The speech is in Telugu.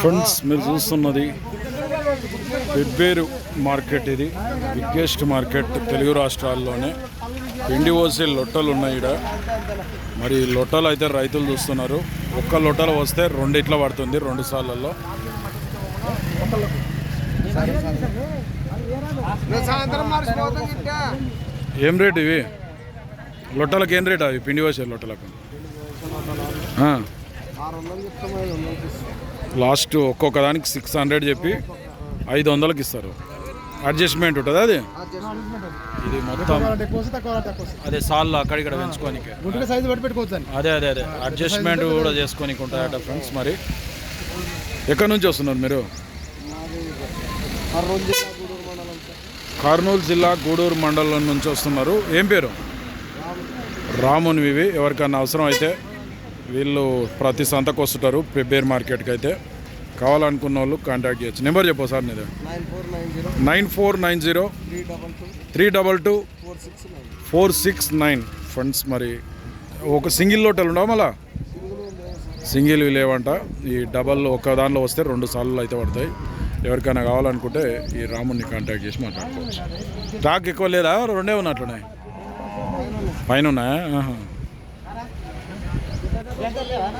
ఫ్రెండ్స్ మీరు చూస్తున్నది పెబ్బేరు మార్కెట్ ఇది. బిగ్గెస్ట్ మార్కెట్ తెలుగు రాష్ట్రాల్లోనే. పిండి పోసే లొట్టలు ఉన్నాయి ఇక్కడ మరి లొట్టలు అయితే రైతులు చూస్తున్నారు. ఒక్క లొట్టలు వస్తే రెండిట్ల పడుతుంది రెండు సార్లలో ఏం రేట్ ఇవి? లొట్టలకు ఏం రేట్ అవి? పిండి పోసే లొట్టలకు? లాస్ట్ ఒక్కొక్క దానికి సిక్స్ హండ్రెడ్ చెప్పి ఐదు వందలకి ఇస్తారు. అడ్జస్ట్మెంట్ ఉంటుంది అది? ఇది మొత్తం అదే సార్లు అక్కడిక్కడ పెంచుకోనికి. అదే అదే అదే. అడ్జస్ట్మెంట్ కూడా చేసుకోనికి ఉంటాయట ఫ్రెండ్స్ మరి. ఎక్కడి నుంచి వస్తున్నారు మీరు? కర్నూలు జిల్లా గూడూరు మండలం నుంచి వస్తున్నారు. ఏం పేరు? రాముని వివి ఎవరికన్నా అవసరం అయితే వీళ్ళు ప్రతి సంతకు వస్తుంటారు ప్రిపేర్ మార్కెట్కి అయితే. కావాలనుకున్న వాళ్ళు కాంటాక్ట్ చేయొచ్చు. నెంబర్ చెప్పు సార్ నీది. Nine four nine zero. Nine four nine zero. Three double two. Four six nine. Friends మరి ఒక సింగిల్ లోటలు ఉండవు మళ్ళా? సింగిల్ లేవంట. ఈ డబల్ ఒక దానిలో వస్తే రెండు సార్లు అయితే పడతాయి. ఎవరికైనా కావాలనుకుంటే ఈ రాముని కాంటాక్ట్ చేసి మాట్లాడుకోవచ్చు. స్టాక్ ఎక్కువ లేదా? రెండే ఉన్నట్లున్నాయి పైన ఉన్నాయా? લેવા